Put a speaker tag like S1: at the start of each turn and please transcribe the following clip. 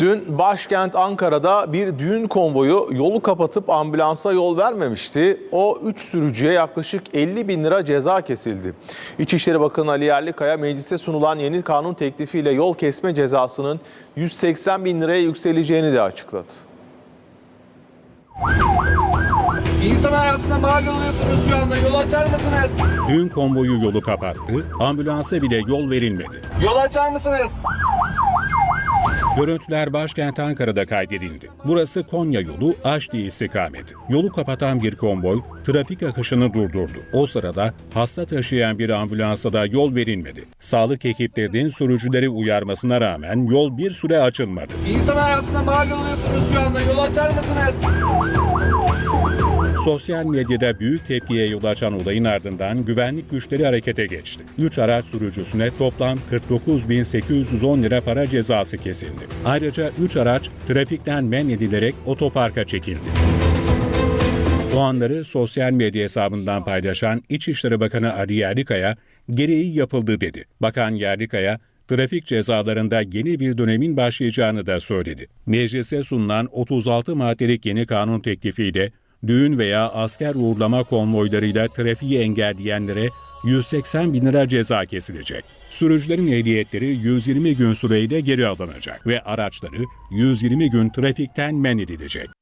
S1: Dün başkent Ankara'da bir düğün konvoyu yolu kapatıp ambulansa yol vermemişti. O 3 sürücüye yaklaşık 50 bin lira ceza kesildi. İçişleri Bakanı Ali Yerlikaya mecliste sunulan yeni kanun teklifiyle yol kesme cezasının 180 bin liraya yükseleceğini de açıkladı.
S2: İnsan hayatına mal oluyorsunuz şu anda. Yol açar mısınız?
S3: Düğün konvoyu yolu kapattı, ambulansa bile yol verilmedi.
S2: Yol açar mısınız?
S3: Görüntüler başkent Ankara'da kaydedildi. Burası Konya yolu Aşli istikameti. Yolu kapatan bir konvoy trafik akışını durdurdu. O sırada hasta taşıyan bir ambulansa da yol verilmedi. Sağlık ekiplerinin sürücüleri uyarmasına rağmen yol bir süre açılmadı.
S2: İnsan hayatına mal oluyorsunuz şu anda. Yol açar mısınız?
S3: Sosyal medyada büyük tepkiye yol açan olayın ardından güvenlik güçleri harekete geçti. 3 araç sürücüsüne toplam 49.810 lira para cezası kesildi. Ayrıca 3 araç trafikten men edilerek otoparka çekildi. O anları sosyal medya hesabından paylaşan İçişleri Bakanı Ali Yerlikaya, gereği yapıldı dedi. Bakan Yerlikaya, trafik cezalarında yeni bir dönemin başlayacağını da söyledi. Meclise sunulan 36 maddelik yeni kanun teklifiyle düğün veya asker uğurlama konvoylarıyla trafiği engelleyenlere 180 bin lira ceza kesilecek. Sürücülerin ehliyetleri 120 gün süreyle geri alınacak ve araçları 120 gün trafikten men edilecek.